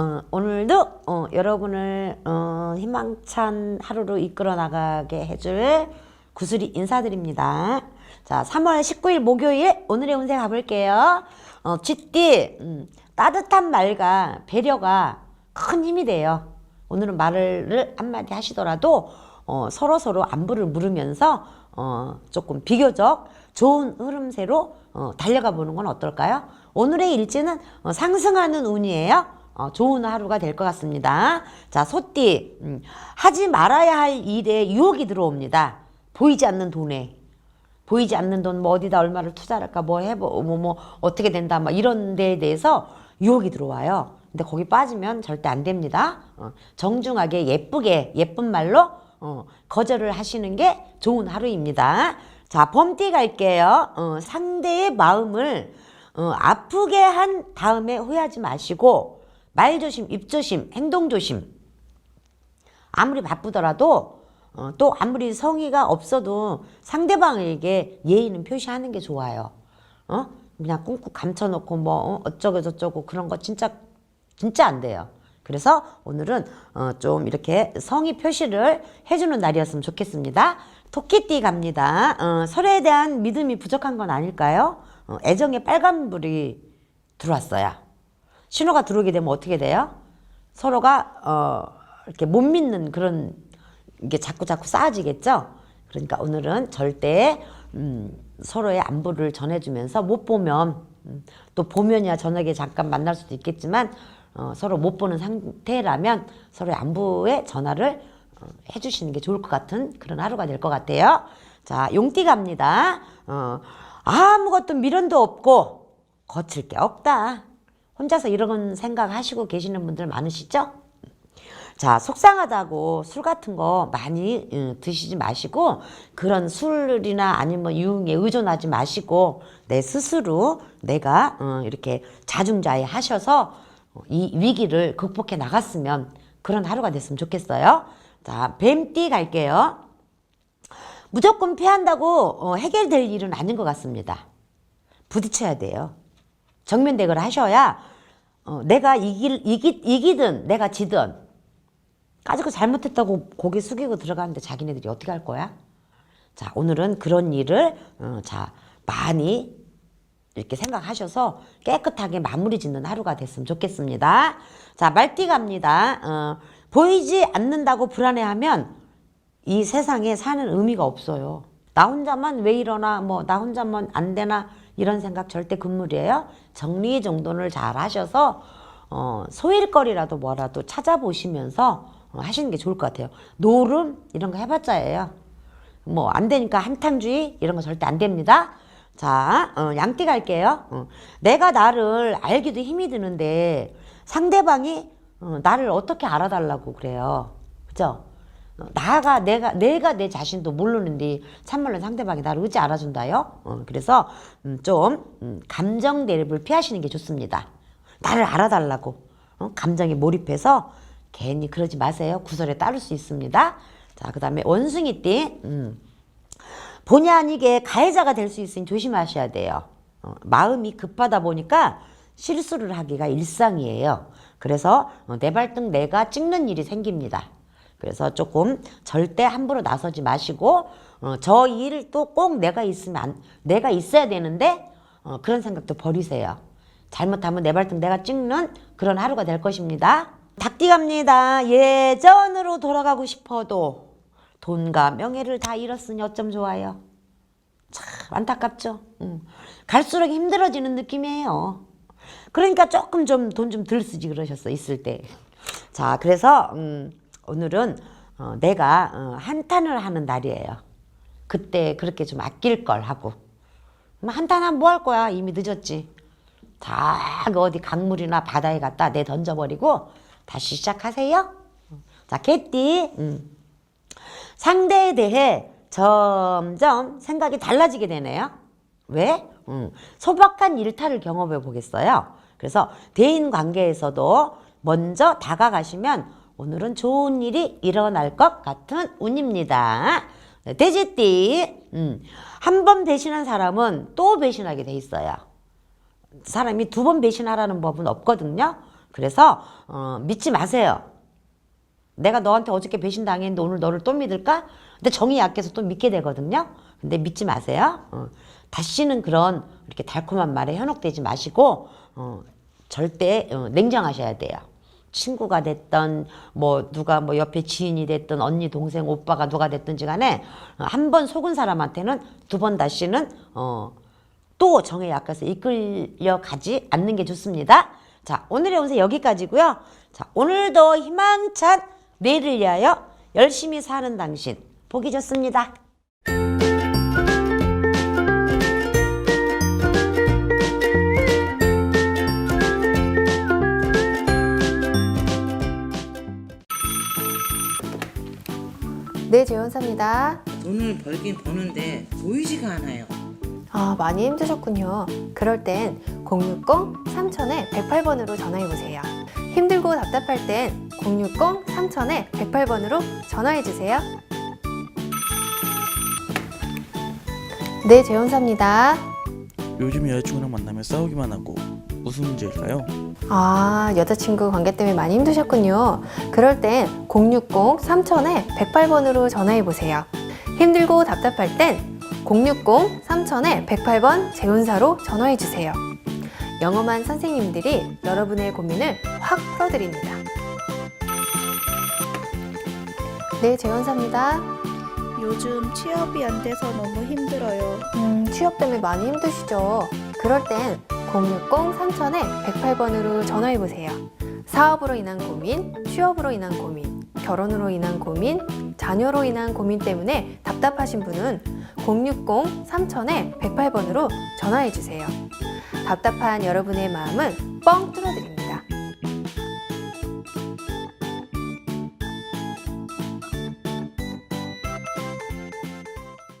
어, 오늘도 어, 여러분을 어, 희망찬 하루로 이끌어 나가게 해줄 구슬이 인사드립니다. 자, 3월 19일 목요일 오늘의 운세 가볼게요. 어, 쥐띠 음, 따뜻한 말과 배려가 큰 힘이 돼요. 오늘은 말을 한마디 하시더라도 어, 서로 서로 안부를 물으면서 어, 조금 비교적 좋은 흐름세로 어, 달려가 보는 건 어떨까요? 오늘의 일지는 어, 상승하는 운이에요. 어, 좋은 하루가 될 것 같습니다. 자, 소띠 음, 하지 말아야 할 일에 유혹이 들어옵니다. 보이지 않는 돈에 보이지 않는 돈 뭐 어디다 얼마를 투자할까 뭐 해보 뭐, 뭐 어떻게 된다 막 이런 데에 대해서 유혹이 들어와요. 근데 거기 빠지면 절대 안 됩니다. 어, 정중하게 예쁘게 예쁜 말로 어, 거절을 하시는 게 좋은 하루입니다. 자, 범띠 갈게요. 어, 상대의 마음을 어, 아프게 한 다음에 후회하지 마시고 말 조심, 입 조심, 행동 조심. 아무리 바쁘더라도 어, 또 아무리 성의가 없어도 상대방에게 예의는 표시하는 게 좋아요. 어? 그냥 꽁꽁 감춰놓고 뭐 어, 어쩌고 저쩌고 그런 거 진짜 진짜 안 돼요. 그래서 오늘은 어, 좀 이렇게 성의 표시를 해주는 날이었으면 좋겠습니다. 토끼띠 갑니다. 어, 설에 대한 믿음이 부족한 건 아닐까요? 어, 애정의 빨간불이 들어왔어요. 신호가 들어오게 되면 어떻게 돼요? 서로가 어, 이렇게 못 믿는 그런 이게 자꾸 자꾸 쌓아지겠죠. 그러니까 오늘은 절대 음, 서로의 안부를 전해주면서 못 보면 음, 또 보면이야 저녁에 잠깐 만날 수도 있겠지만 어, 서로 못 보는 상태라면 서로의 안부에 전화를 어, 해주시는 게 좋을 것 같은 그런 하루가 될 것 같아요. 자, 용띠 갑니다. 어, 아무것도 미련도 없고 거칠 게 없다. 혼자서 이런 생각 하시고 계시는 분들 많으시죠? 자, 속상하다고 술 같은 거 많이 음, 드시지 마시고 그런 술이나 아니면 유흥에 의존하지 마시고 내 스스로 내가 어, 이렇게 자중자애 하셔서 이 위기를 극복해 나갔으면 그런 하루가 됐으면 좋겠어요. 자, 뱀띠 갈게요. 무조건 피한다고 어, 해결될 일은 아닌 것 같습니다. 부딪혀야 돼요. 정면 대결을 하셔야 어, 내가 이길, 이기, 이기든 내가 지든 까짓거 잘못했다고 고개 숙이고 들어가는데 자기네들이 어떻게 할 거야? 자, 오늘은 그런 일을 어, 자 많이 이렇게 생각하셔서 깨끗하게 마무리 짓는 하루가 됐으면 좋겠습니다. 자, 말띠 갑니다. 어, 보이지 않는다고 불안해하면 이 세상에 사는 의미가 없어요. 나 혼자만 왜 이러나, 뭐, 나 혼자만 안 되나, 이런 생각 절대 금물이에요. 정리 정돈을 잘 하셔서, 어, 소일거리라도 뭐라도 찾아보시면서 어, 하시는 게 좋을 것 같아요. 노름, 이런 거 해봤자예요. 뭐, 안 되니까 한탕주의, 이런 거 절대 안 됩니다. 자, 어, 양띠 갈게요. 어, 내가 나를 알기도 힘이 드는데 상대방이 어, 나를 어떻게 알아달라고 그래요. 그죠? 어, 나가 내가 내가 내 자신도 모르는데 참말로 상대방이 나를 의지 알아준다요. 어, 그래서 음, 좀 음, 감정 대립을 피하시는 게 좋습니다. 나를 알아달라고 어, 감정에 몰입해서 괜히 그러지 마세요. 구설에 따를 수 있습니다. 자, 그 다음에 원숭이 띠. 음. 본의 아니게 가해자가 될 수 있으니 조심하셔야 돼요. 어, 마음이 급하다 보니까 실수를 하기가 일상이에요. 그래서 어, 내 발등 내가 찍는 일이 생깁니다. 그래서 조금 절대 함부로 나서지 마시고 어, 저 일도 꼭 내가 있으면 안, 내가 있어야 되는데 어, 그런 생각도 버리세요. 잘못하면 내 발등 내가 찍는 그런 하루가 될 것입니다. 닭띠 갑니다. 예전으로 돌아가고 싶어도 돈과 명예를 다 잃었으니 어쩜 좋아요. 참 안타깝죠. 음. 갈수록 힘들어지는 느낌이에요. 그러니까 조금 좀 돈 좀 덜 쓰지 그러셨어 있을 때. 자 그래서 음, 오늘은 어, 내가 어, 한탄을 하는 날이에요. 그때 그렇게 좀 아낄 걸 하고 뭐 한탄하면 뭐 할 거야 이미 늦었지. 다 어디 강물이나 바다에 갖다 내 던져버리고 다시 시작하세요. 자 개띠. 음. 상대에 대해 점점 생각이 달라지게 되네요. 왜? 음, 소박한 일탈을 경험해 보겠어요. 그래서 대인 관계에서도 먼저 다가가시면 오늘은 좋은 일이 일어날 것 같은 운입니다. 네, 돼지띠, 음, 한 번 배신한 사람은 또 배신하게 돼 있어요. 사람이 두 번 배신하라는 법은 없거든요. 그래서 어, 믿지 마세요. 내가 너한테 어저께 배신당했는데 오늘 너를 또 믿을까? 근데 정이 약해서 또 믿게 되거든요. 근데 믿지 마세요. 어, 다시는 그런 이렇게 달콤한 말에 현혹되지 마시고 어, 절대 어, 냉정하셔야 돼요. 친구가 됐던 뭐 누가 뭐 옆에 지인이 됐던 언니 동생 오빠가 누가 됐든지 간에 어, 한번 속은 사람한테는 두 번 다시는 어, 또 정에 약해서 이끌려 가지 않는 게 좋습니다. 자, 오늘의 운세 여기까지고요. 자, 오늘도 희망찬 내일을 위하여 열심히 사는 당신 보기 좋습니다. 네, 재원사입니다. 돈을 벌긴 버는데 보이지가 않아요. 아, 많이 힘드셨군요. 그럴 땐 060 3000에 108번으로 전화해 보세요. 힘들고 답답할 땐 060 3000에 108번으로 전화해 주세요. 네, 재원사입니다. 요즘 여자친구랑 만나면 싸우기만 하고 무슨 문제일까요? 아, 여자친구 관계 때문에 많이 힘드셨군요. 그럴 땐 060 3000에 108번으로 전화해 보세요. 힘들고 답답할 땐 060 3000에 108번 재운사로 전화해 주세요. 영험한 선생님들이 여러분의 고민을 확 풀어드립니다. 네, 재원사입니다. 요즘 취업이 안 돼서 너무 힘들어요. 음, 취업 때문에 많이 힘드시죠? 그럴 땐 060 3000에 108번으로 전화해 보세요. 사업으로 인한 고민, 취업으로 인한 고민, 결혼으로 인한 고민, 자녀로 인한 고민 때문에 답답하신 분은 060 3000에 108번으로 전화해 주세요. 답답한 여러분의 마음을 뻥 뚫어드립니다.